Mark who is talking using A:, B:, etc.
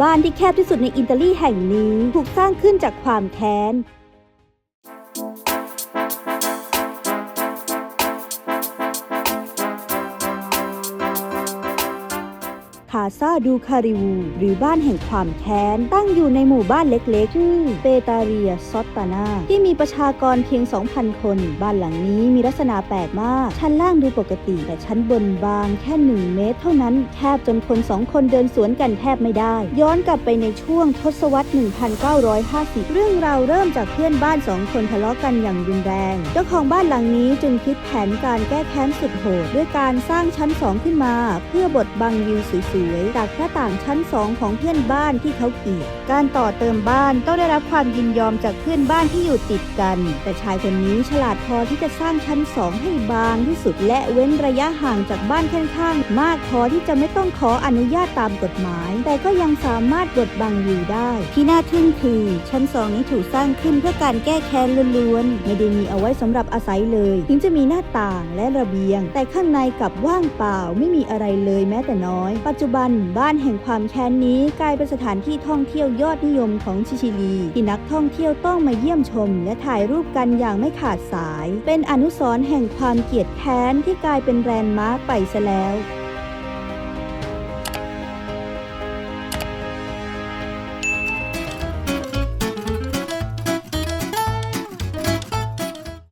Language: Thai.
A: บ้านที่แคบที่สุดในอิตาลีแห่งนี้ถูกสร้างขึ้นจากความแค้น คาซาดูคาริวู หรือบ้านแห่งความแค้น ตั้งอยู่ในหมู่บ้านเล็กๆชื่อเปตาเรียซอตตานาที่มีประชากรเพียง 2,000 คน บ้านหลังนี้มีลักษณะแปลกมาก ชั้นล่างดูปกติ แต่ชั้นบนบางแค่ 1 เมตร เท่านั้นแคบจนคนสองคนเดินสวนกันแทบไม่ได้ ย้อนกลับไปในช่วงทศวรรษ 1950 เรื่องราวเริ่มจากเพื่อนบ้านสองคนทะเลาะกันอย่างรุนแรง เจ้าของบ้านหลังนี้จึงคิดแผนการแก้แค้นสุดโหดด้วยการสร้างชั้นสองขึ้นมา เพื่อบดบังวิวสวยๆจากหน้าต่างชั้นสองของเพื่อนบ้านที่เขาเกลียด การต่อเติมบ้านต้องได้รับความยินยอมจากเพื่อนบ้านที่อยู่ติดกัน แต่ชายคนนี้ฉลาดพอที่จะสร้างชั้นสองให้บางที่สุด และเว้นระยะห่างจากบ้านข้างๆ มากพอที่จะไม่ต้องขออนุญาตตามกฎหมาย แต่ก็ยังสามารถบดบังวิวได้ ที่น่าทึ่งคือ ชั้นสองนี้ถูกสร้างขึ้นเพื่อการแก้แค้นล้วนๆ ไม่ได้มีเอาไว้สำหรับอาศัยเลย ถึงจะมีหน้าต่างและระเบียง แต่ข้างในกลับว่างเปล่าไม่มีอะไรเลยแม้แต่น้อย ปัจจุบัน บ้านแห่งความแค้นนี้กลายเป็นสถานที่ท่องเที่ยวยอดนิยมของชิชิลี ที่นักท่องเที่ยวต้องมาเยี่ยมชม และถ่ายรูปกันอย่างไม่ขาดสาย เป็นอนุสรณ์แห่งความเกลียดแค้นที่กลายเป็นแรนด์มาร์คไปซะแล้ว